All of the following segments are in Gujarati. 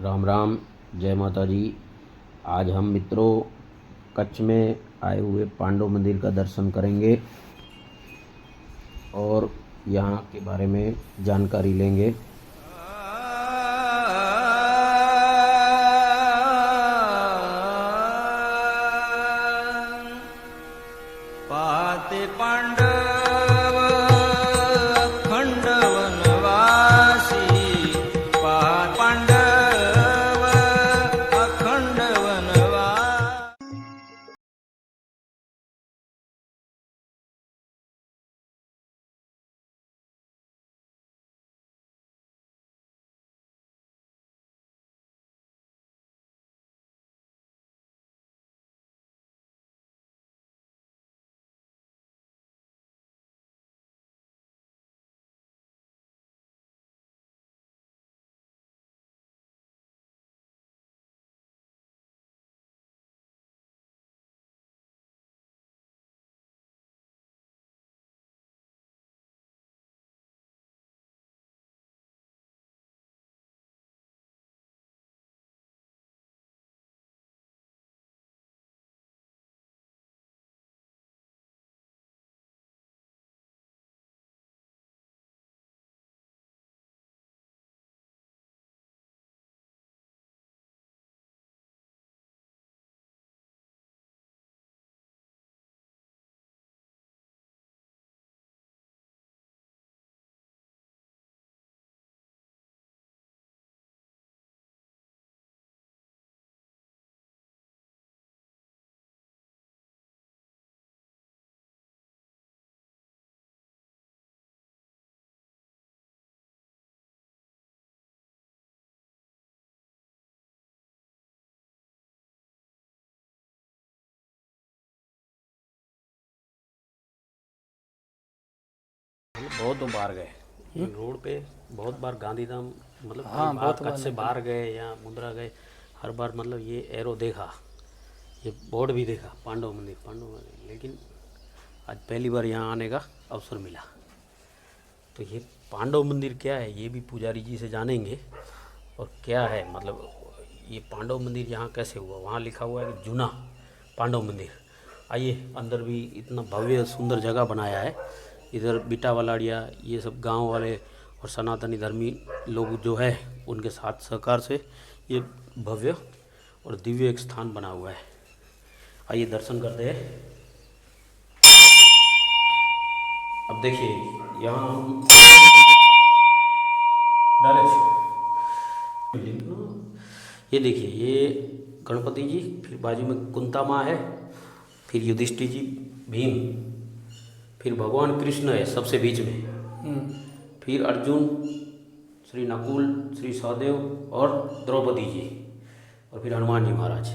राम राम, जय माता जी आज हम मित्रों कच्छ में आए हुए पांडव मंदिर का दर्शन करेंगे और यहाँ के बारे में जानकारी लेंगे। बहुत बार गए। रोड पे बहुत बार गांधीधाम मतलब हाँ, बाहर कच्छ से बाहर गए या मुंद्रा गए हर बार मतलब ये एरो देखा ये बोर्ड भी देखा पांडव मंदिर पांडव मंदिर। लेकिन आज पहली बार यहाँ आने का अवसर मिला। तो ये पांडव मंदिर क्या है ये भी पुजारी जी से जानेंगे। और क्या है मतलब ये पांडव मंदिर यहाँ कैसे हुआ? वहाँ लिखा हुआ है कि जूना पांडव मंदिर। आइए अंदर भी इतना भव्य सुंदर जगह बनाया है। इधर बिटा वालाड़िया, ये सब गाँव वाले और सनातनी धर्मी लोग जो है, उनके साथ सहकार से ये भव्य और दिव्य एक स्थान बना हुआ है। आइए दर्शन करते हैं। अब देखिए, यहाँ हम डायरेक्ट ये देखिए, ये गणपति जी, फिर बाजू में कुंता माँ है, फिर युधिष्ठिर जी, भीम। फिर भगवान कृष्ण है सबसे बीच में फिर अर्जुन श्री नकुल श्री सहदेव और द्रौपदी जी और फिर हनुमान जी महाराज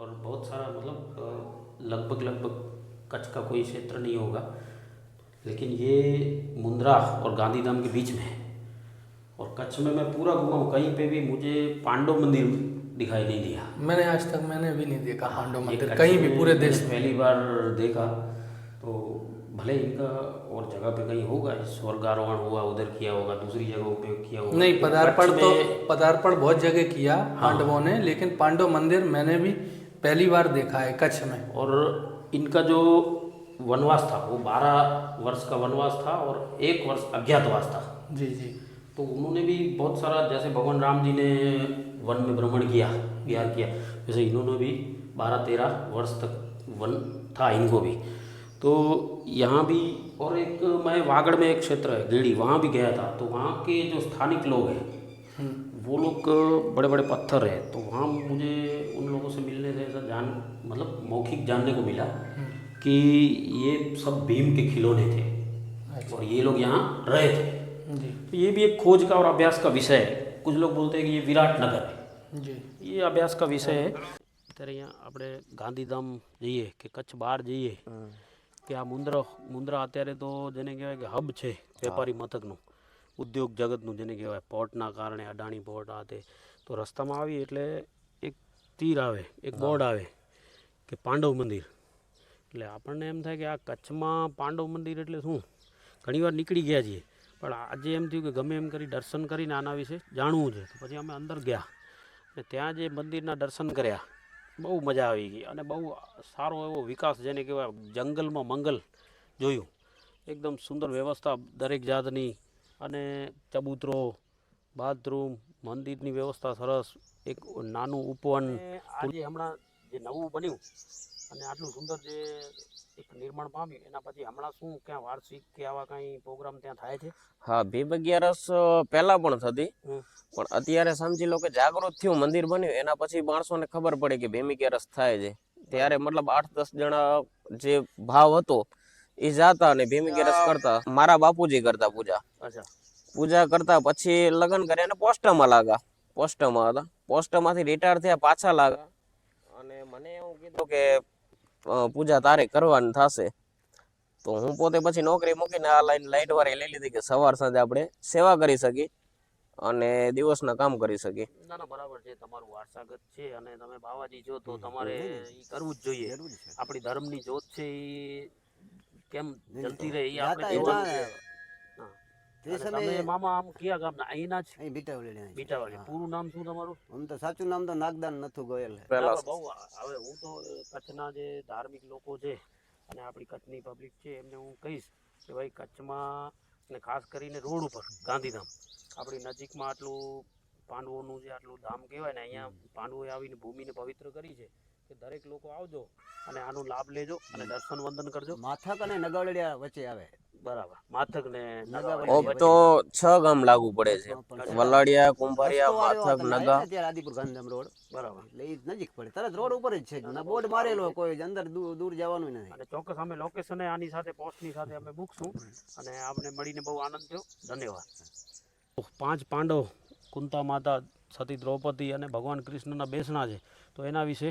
और बहुत सारा मतलब लगभग लगभग कच्छ का कोई क्षेत्र नहीं होगा। लेकिन ये मुंद्रा और गांधीधाम के बीच में है। और कच्छ में मैं पूरा घुमा हूँ कहीं पे भी मुझे पांडव मंदिर दिखाई नहीं दिया। मैंने आज तक मैंने भी नहीं देखा पांडव मंदिर कहीं भी पूरे देश में। पहली बार देखा तो भले इनका और जगह पे कहीं होगा स्वर्गारोहण हुआ उधर किया होगा दूसरी जगहों पे किया होगा। नहीं तो पदार्पण तो पदार्पण बहुत जगह किया पांडवों ने लेकिन पांडव मंदिर मैंने भी पहली बार देखा है कच्छ में। और इनका जो वनवास था वो बारह वर्ष का वनवास था और एक वर्ष अज्ञातवास था। जी जी। तो उन्होंने भी बहुत सारा जैसे भगवान राम जी ने वन में भ्रमण किया विहार किया वैसे इन्होंने भी बारह तेरह वर्ष तक वन था इनको भी। तो यहाँ भी और एक मैं वागड़ में एक क्षेत्र है गेड़ी वहाँ भी गया था। तो वहाँ के जो स्थानिक लोग हैं वो लोग बड़े बड़े पत्थर है तो वहाँ मुझे उन लोगों से मिलने से ऐसा जान मतलब मौखिक जानने को मिला कि ये सब भीम के खिलौने थे और ये लोग यहाँ रहे थे जी तो ये भी एक खोज का और अभ्यास का विषय है कुछ लोग बोलते हैं कि ये विराट नगर है जी ये અભ્યાસ કા વિષય છે અત્યારે અહીંયા આપણે ગાંધીધામ જઈએ કે કચ્છ બહાર જઈએ કે આ મુંદ્રા મુંદ્રા અત્યારે તો જેને કહેવાય કે હબ છે વેપારી મથકનું ઉદ્યોગ જગતનું જેને કહેવાય પોર્ટના કારણે અડાણી પોર્ટ આ તે. તો રસ્તામાં આવી એટલે એક તીર આવે એક બોર્ડ આવે કે પાંડવ મંદિર. એટલે આપણને એમ થાય કે આ કચ્છમાં પાંડવ મંદિર એટલે શું? ઘણીવાર નીકળી ગયા છીએ. પણ આજે એમ થયું કે ગમે એમ કરી દર્શન કરીને આના વિશે જાણવું છે. તો પછી અમે અંદર ગયા. અને ત્યાં જે મંદિરના દર્શન કર્યા બહુ મજા આવી ગઈ. અને બહુ સારો એવો વિકાસ જેને કહેવાય જંગલમાં મંગલ જોયું. એકદમ સુંદર વ્યવસ્થા દરેક જાતની. અને ચબૂતરો બાથરૂમ મંદિરની વ્યવસ્થા સરસ એક નાનું ઉપવન. આજે હમણાં જે નવું બન્યું અને આટલું સુંદર જે એક નિર્માણ પામ્યું એના પછી હમણાં શું ક્યાં વાર્ષિક કે આવા કાંઈ પ્રોગ્રામ ત્યાં થાય છે? હા ભીમ અગિયારસ પહેલાં પણ થતી. પણ અત્યારે સમજી લો કે જાગૃત થયું મંદિર બન્યું એના પછી માણસોને ખબર પડી કે ભીમ અગિયારસ થાય છે. ત્યારે મતલબ આઠ દસ જણા જે ભાવ હતો એ જાતા અને ભીમી ગેરસ કરતા. મારા બાપુજી કરતા પૂજા. અચ્છા. પૂજા કરતા પછી લગ્ન કર્યા અને પોસ્ટમાં લાગા પોસ્ટમાં હતા. પોસ્ટમાંથી રિટાયર થયા પાછા લાગા અને મને એવું કીધું કે પૂજા તારે કરવાની થશે. તો હું પોતે પછી નોકરી મૂકીને આ લાઈન લાઈટ વાળી લઈ લીધી કે સવાર સાંજે આપણે સેવા કરી શકીએ અને દિવસના કામ કરી શકી ના ના બરાબર છે. તમારું વારસાગત છે અને તમે બાવાજી છો તો તમારે ઈ કરવું જ જોઈએ. આપણી ધર્મની જોત છે એ કેમ જલ્દી રહે એ આપણે જોવાનું એમાં છે. હા. તે સમયે મામા આમ કયા ગામના? અહીંના જ? અહીં બીટાવળી બીટાવાળી. પૂરું નામ શું તમારું? આમ તો સાચું નામ તો નાગદાન નથુ ગોયલ ના, બહુ હવે હું તો કચ્છના જે ધાર્મિક લોકો છે અને આપણી કચ્છની પબ્લિક છે એમને હું કહીશ કે ભાઈ કચ્છમાં અને ખાસ કરીને રોડ ઉપર ગાંધીધામ. આપણી નજીકમાં આટલું પાંડવોનું જે આટલું ધામ કહેવાય ને અહીંયા પાંડવોએ આવીને ભૂમિને પવિત્ર કરી છે. કે દરેક લોકો આવજો અને આનો લાભ લેજો અને દર્શન વંદન કરજો. માથક અને નગાવડિયા વચ્ચે આવે. બરાબર. માથક ને ઓમ તો છ ગામ લાગુ પડે છે. વલાડિયા કુંભારિયા માથક નગા. આવ્યા ને ત્યારે આદિપુર ગાંધીધામ રોડ. બરાબર. એટલે એ નજીક પડે. તરત રોડ ઉપર જ છે ના બોર્ડ મારેલો કોઈ અંદર દૂર દૂર જવાનું નથી. અને ચોક્કસ અમે લોકેશન આની સાથે પોસ્ટની સાથે અમે મૂકશું. અને આપને મળીને બહુ આનંદ થયો. ધન્યવાદ. પાંચ પાંડવ કુંતા માતા સતી દ્રૌપદી અને ભગવાન કૃષ્ણના બેસણા છે. તો એના વિશે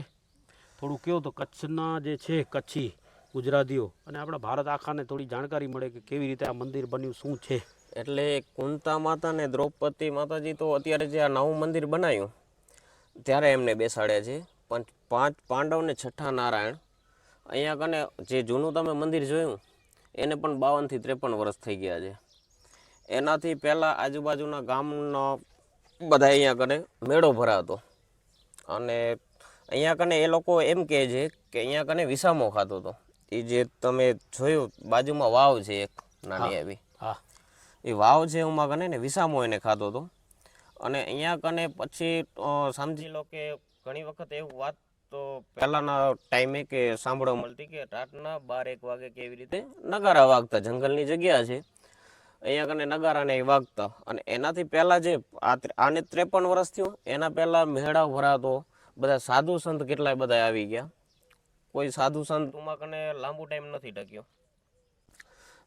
થોડું કહો તો કચ્છના જે છે, કચ્છી ગુજરાતીઓ. અને આપણા ભારત આખાને થોડી જાણકારી મળે કે કેવી રીતે આ મંદિર બન્યું, શું છે? એટલે કુંતા માતા ને દ્રૌપદી માતાજી તો અત્યારે જે આ નવું મંદિર બનાવ્યું ત્યારે એમને બેસાડ્યા છે. પણ પાંચ પાંડવ ને છઠ્ઠા નારાયણ, અહીંયા કને જે જૂનું તમે મંદિર જોયું, એને પણ બાવનથી ત્રેપન વર્ષ થઈ ગયા છે. એનાથી પહેલાં આજુબાજુના ગામનો બધા અહીંયા કને મેળો ભરાતો. અને અહીંયા કને એ લોકો એમ કહે છે કે અહીંયા કને વિસામો ખાતો હતો. એ જે તમે જોયું બાજુમાં વાવ છે એક નાની હા એ વાવ છે એમાં કને ને વિસામો એને ખાતો હતો. અને અહીંયા કને પછી સમજી લો કે ઘણી વખત એવું વાત તો પહેલાંના ટાઈમે કે સાંભળવા મળતી કે રાતના બાર એક વાગે કેવી રીતે નગારા વાગતા જંગલની જગ્યા છે. અહીંયા કને નગારાને એ વાગતા. અને એનાથી પહેલાં જે આને ત્રેપન વર્ષ થયું એના પહેલાં મેળા ભરાતો. બધા સાધુ સંત કેટલાય બધા આવી ગયા? કોઈ સાધુ સંત ઉમાકને લાંબુ ટાઈમ નથી ટક્યો?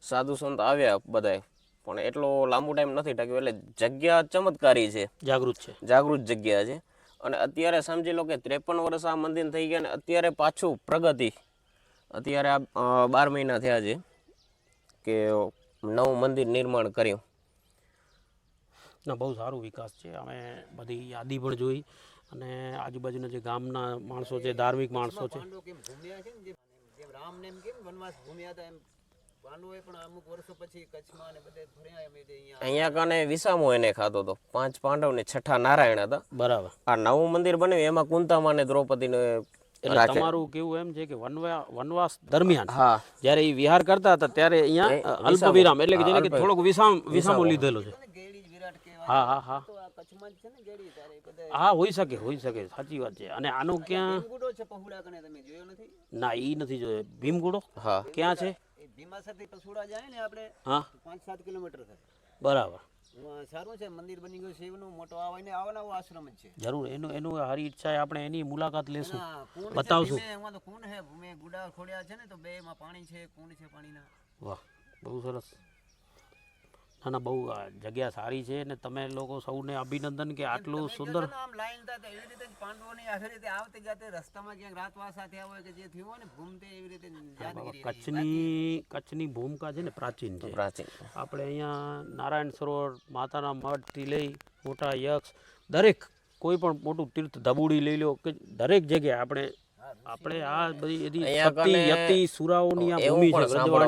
સાધુ સંત આવ્યા બધાય પણ એટલો લાંબુ ટાઈમ નથી ટક્યો એટલે જગ્યા ચમત્કારી છે. જાગૃત છે. જાગૃત જગ્યા છે. અને અત્યારે સમજી લો કે ત્રેપન વર્ષ આ મંદિર થઈ ગયા અને અત્યારે પાછું પ્રગતિ. અત્યારે આ બાર મહિના થયા છે કે નવું મંદિર નિર્માણ કર્યું. ના બહુ સારું વિકાસ છે. અમે બધી યાદી પણ જોઈ. અને આજુબાજુના જે ગામના માણસો છે ધાર્મિક માણસો છે. અહીંયા. કને વિસામો એને ખાતો હતો પાંચ પાંડવ ને છઠ્ઠા નારાયણ હતા. બરાબર. આ નવું મંદિર બન્યું એમાં કુંતામાં ને દ્રૌપદીને એટલે તમારું કેવું એમ છે કે વનવા વનવાસ દરમિયાન હા. જ્યારે એ વિહાર કરતા હતા ત્યારે અહીંયા અલ્પ વિરામ એટલે કે જેને થોડોક વિસામ વિસામો. લીધેલો છે ને ગેડી જ વિરાટ કહેવાય હા હા હા. છે એ હા હોઈ શકે હોઈ શકે સાચી વાત છે. અને આનો ક્યાં? ભીમગુડો છે પહુડા કને તમે જોયો નથી? ના ઈ નથી જોયો. ભીમગુડો? હા. ક્યાં છે? એ ભીમાસરથી પસુડા જાય ને આપણે હા. પાંચ સાત કિલોમીટર થાય. બરાબર. સારું છે મંદિર બની ગયું શિવનું મોટો આવે ને આવો આશ્રમ જ છે. જરૂર એનું એનું હારી ઈચ્છા છે આપણે એની મુલાકાત લેશું. છે, બતાવશું. એમાં તો કુંડ હે ભૂમે ગુડા ખોડ્યા છે ને તો બે માં પાણી છે કુંડ છે પાણીના. વાહ બહુ સરસ. ના ના બહુ જગ્યા સારી છે ને તમે લોકો સૌને અભિનંદન કે આટલું સુંદર આમ લાઈન હતા એવી રીતે પાંડવોની આવી રીતે આવતે જાતે રસ્તામાં ક્યાંક રાતવાસા થયા હોય કે જે થયું હોય ને ભૂમતે એવી રીતે યાદગીરી કચ્છની કચ્છની ભૂમિકા છે ને પ્રાચીન છે. પ્રાચીન. આપણે અહીંયા નારાયણ સરોવર માતાના મઠથી લઈ મોટા યક્ષ દરેક કોઈ પણ મોટું તીર્થ ધબુડી લઈ લો કે દરેક જગ્યાએ આપણે આપણે આ બધી એની શક્તિ યતિ સુરાઓની આ ભૂમિ છે